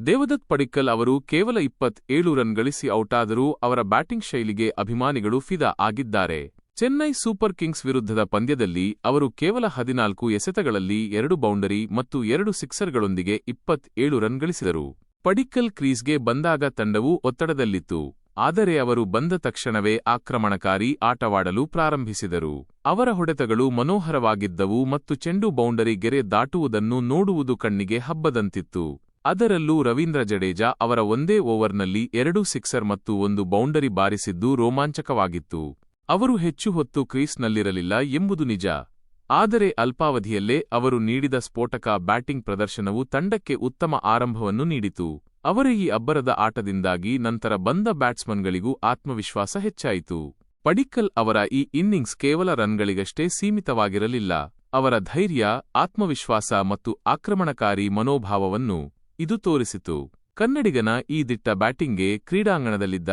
ದೇವದತ್ ಪಡಿಕ್ಕಲ್ ಅವರು ಕೇವಲ ಇಪ್ಪತ್ ಏಳು ರನ್ ಗಳಿಸಿ ಔಟಾದರೂ ಅವರ ಬ್ಯಾಟಿಂಗ್ ಶೈಲಿಗೆ ಅಭಿಮಾನಿಗಳು ಫಿದಾ ಆಗಿದ್ದಾರೆ. ಚೆನ್ನೈ ಸೂಪರ್ ಕಿಂಗ್ಸ್ ವಿರುದ್ಧದ ಪಂದ್ಯದಲ್ಲಿ ಅವರು ಕೇವಲ ಹದಿನಾಲ್ಕು ಎಸೆತಗಳಲ್ಲಿ ಎರಡು ಬೌಂಡರಿ ಮತ್ತು ಎರಡು ಸಿಕ್ಸರ್ಗಳೊಂದಿಗೆ ಇಪ್ಪತ್ ಏಳು ರನ್ ಗಳಿಸಿದರು. ಪಡಿಕ್ಕಲ್ ಕ್ರೀಸ್ಗೆ ಬಂದಾಗ ತಂಡವು ಒತ್ತಡದಲ್ಲಿತ್ತು. ಆದರೆ ಅವರು ಬಂದ ತಕ್ಷಣವೇ ಆಕ್ರಮಣಕಾರಿ ಆಟವಾಡಲು ಪ್ರಾರಂಭಿಸಿದರು. ಅವರ ಹೊಡೆತಗಳು ಮನೋಹರವಾಗಿದ್ದವು ಮತ್ತು ಚೆಂಡು ಬೌಂಡರಿ ಗೆರೆ ದಾಟುವುದನ್ನು ನೋಡುವುದು ಕಣ್ಣಿಗೆ ಹಬ್ಬದಂತಿತ್ತು. ಅದರಲ್ಲೂ ರವೀಂದ್ರ ಜಡೇಜಾ ಅವರ ಒಂದೇ ಓವರ್ನಲ್ಲಿ ಎರಡು ಸಿಕ್ಸರ್ ಮತ್ತು ಒಂದು ಬೌಂಡರಿ ಬಾರಿಸಿದ್ದು ರೋಮಾಂಚಕವಾಗಿತ್ತು. ಅವರು ಹೆಚ್ಚು ಹೊತ್ತು ಕ್ರೀಸ್ನಲ್ಲಿರಲಿಲ್ಲ ಎಂಬುದು ನಿಜ. ಆದರೆ ಅಲ್ಪಾವಧಿಯಲ್ಲೇ ಅವರು ನೀಡಿದ ಸ್ಫೋಟಕ ಬ್ಯಾಟಿಂಗ್ ಪ್ರದರ್ಶನವು ತಂಡಕ್ಕೆ ಉತ್ತಮ ಆರಂಭವನ್ನು ನೀಡಿತು. ಅವರ ಈ ಅಬ್ಬರದ ಆಟದಿಂದಾಗಿ ನಂತರ ಬಂದ ಬ್ಯಾಟ್ಸ್ಮನ್ಗಳಿಗೂ ಆತ್ಮವಿಶ್ವಾಸ ಹೆಚ್ಚಾಯಿತು. ಪಡಿಕ್ಕಲ್ ಅವರ ಈ ಇನ್ನಿಂಗ್ಸ್ ಕೇವಲ ರನ್ಗಳಿಗಷ್ಟೇ ಸೀಮಿತವಾಗಿರಲಿಲ್ಲ. ಅವರ ಧೈರ್ಯ, ಆತ್ಮವಿಶ್ವಾಸ ಮತ್ತು ಆಕ್ರಮಣಕಾರಿ ಮನೋಭಾವವನ್ನು ಇದು ತೋರಿಸಿತು. ಕನ್ನಡಿಗನ ಈ ದಿಟ್ಟ ಬ್ಯಾಟಿಂಗ್ಗೆ ಕ್ರೀಡಾಂಗಣದಲ್ಲಿದ್ದ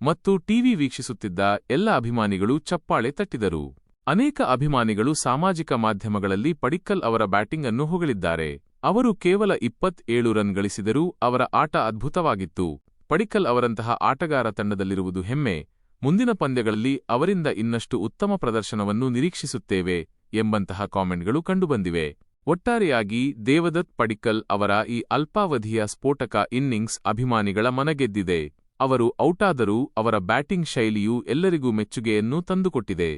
ಮತ್ತು ಟಿವಿ ವೀಕ್ಷಿಸುತ್ತಿದ್ದ ಎಲ್ಲ ಅಭಿಮಾನಿಗಳು ಚಪ್ಪಾಳೆ ತಟ್ಟಿದರು. ಅನೇಕ ಅಭಿಮಾನಿಗಳು ಸಾಮಾಜಿಕ ಮಾಧ್ಯಮಗಳಲ್ಲಿ ಪಡಿಕ್ಕಲ್ ಅವರ ಬ್ಯಾಟಿಂಗ್ ಅನ್ನು ಹೊಗಳಿದ್ದಾರೆ. ಅವರು ಕೇವಲ ಇಪ್ಪತ್ ಏಳು ರನ್ ಗಳಿಸಿದರೂ ಅವರ ಆಟ ಅದ್ಭುತವಾಗಿತ್ತು. ಪಡಿಕ್ಕಲ್ ಅವರಂತಹ ಆಟಗಾರ ತಂಡದಲ್ಲಿರುವುದು ಹೆಮ್ಮೆ. ಮುಂದಿನ ಪಂದ್ಯಗಳಲ್ಲಿ ಅವರಿಂದ ಇನ್ನಷ್ಟು ಉತ್ತಮ ಪ್ರದರ್ಶನವನ್ನು ನಿರೀಕ್ಷಿಸುತ್ತೇವೆ ಎಂಬಂತಹ ಕಾಮೆಂಟ್ಗಳು ಕಂಡುಬಂದಿವೆ. ಒಟ್ಟಾರೆಯಾಗಿ ದೇವದತ್ ಪಡಿಕಲ್ ಅವರ ಈ ಅಲ್ಪಾವಧಿಯ ಸ್ಫೋಟಕ ಇನ್ನಿಂಗ್ಸ್ ಅಭಿಮಾನಿಗಳ ಮನಗೆದ್ದಿದೆ. ಅವರು ಔಟಾದರೂ ಅವರ ಬ್ಯಾಟಿಂಗ್ ಶೈಲಿಯು ಎಲ್ಲರಿಗೂ ಮೆಚ್ಚುಗೆಯನ್ನು ತಂದುಕೊಟ್ಟಿದೆ.